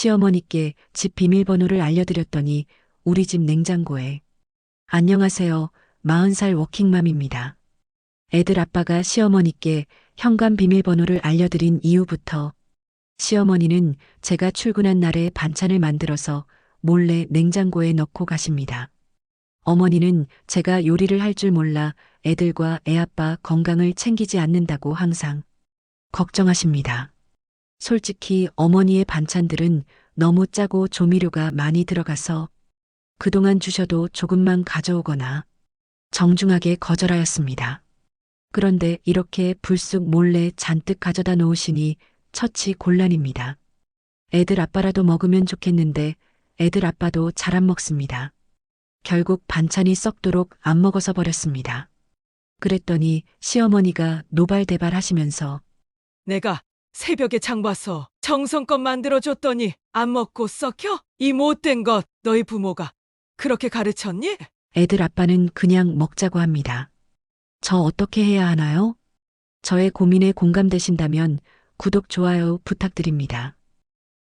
시어머니께 집 비밀번호를 알려드렸더니 우리 집 냉장고에 안녕하세요. 40살 워킹맘입니다. 애들 아빠가 시어머니께 현관 비밀번호를 알려드린 이후부터 시어머니는 제가 출근한 날에 반찬을 만들어서 몰래 냉장고에 넣고 가십니다. 어머니는 제가 요리를 할 줄 몰라 애들과 애아빠 건강을 챙기지 않는다고 항상 걱정하십니다. 솔직히 어머니의 반찬들은 너무 짜고 조미료가 많이 들어가서 그동안 주셔도 조금만 가져오거나 정중하게 거절하였습니다. 그런데 이렇게 불쑥 몰래 잔뜩 가져다 놓으시니 처치 곤란입니다. 애들 아빠라도 먹으면 좋겠는데 애들 아빠도 잘 안 먹습니다. 결국 반찬이 썩도록 안 먹어서 버렸습니다. 그랬더니 시어머니가 노발대발 하시면서 내가 새벽에 장 봐서 정성껏 만들어줬더니 안 먹고 썩혀? 이 못된 것 너희 부모가 그렇게 가르쳤니? 애들 아빠는 그냥 먹자고 합니다. 저 어떻게 해야 하나요? 저의 고민에 공감되신다면 구독, 좋아요 부탁드립니다.